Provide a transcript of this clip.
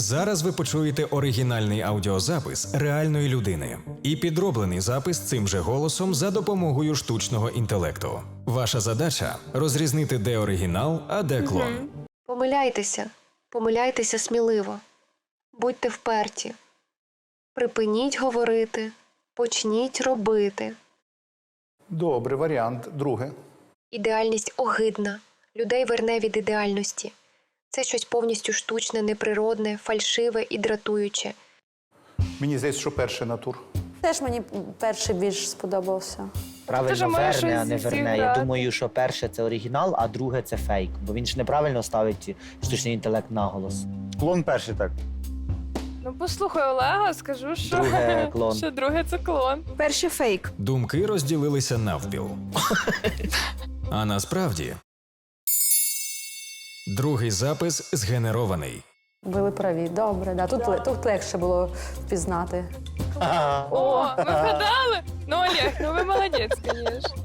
Зараз ви почуєте оригінальний аудіозапис реальної людини і підроблений запис цим же голосом за допомогою штучного інтелекту. Ваша задача розрізнити, де оригінал, а де клон. Помиляйтеся, помиляйтеся сміливо. Будьте вперті. Припиніть говорити, почніть робити. Добре, варіант. Друге. Ідеальність огидна, людей верне від ідеальності. Це щось повністю штучне, неприродне, фальшиве і дратуюче. Мені здається, що перший натур. Теж мені перший більш сподобався. Дуже Правильно має верне, а не верне. Я думаю, що перше це оригінал, а друге це фейк. Бо він ж неправильно ставить штучний інтелект наголос. Клон перший так. Ну послухай Олега, скажу, що, Друге клон. що друге це клон. Перший фейк. Думки розділилися навпіл. А насправді другий запис згенерований. Були праві. Добре, да. Тут, ле- тут легше було впізнати. О, ви вгадали? Ну, Олег, ну ви молодець, звісно.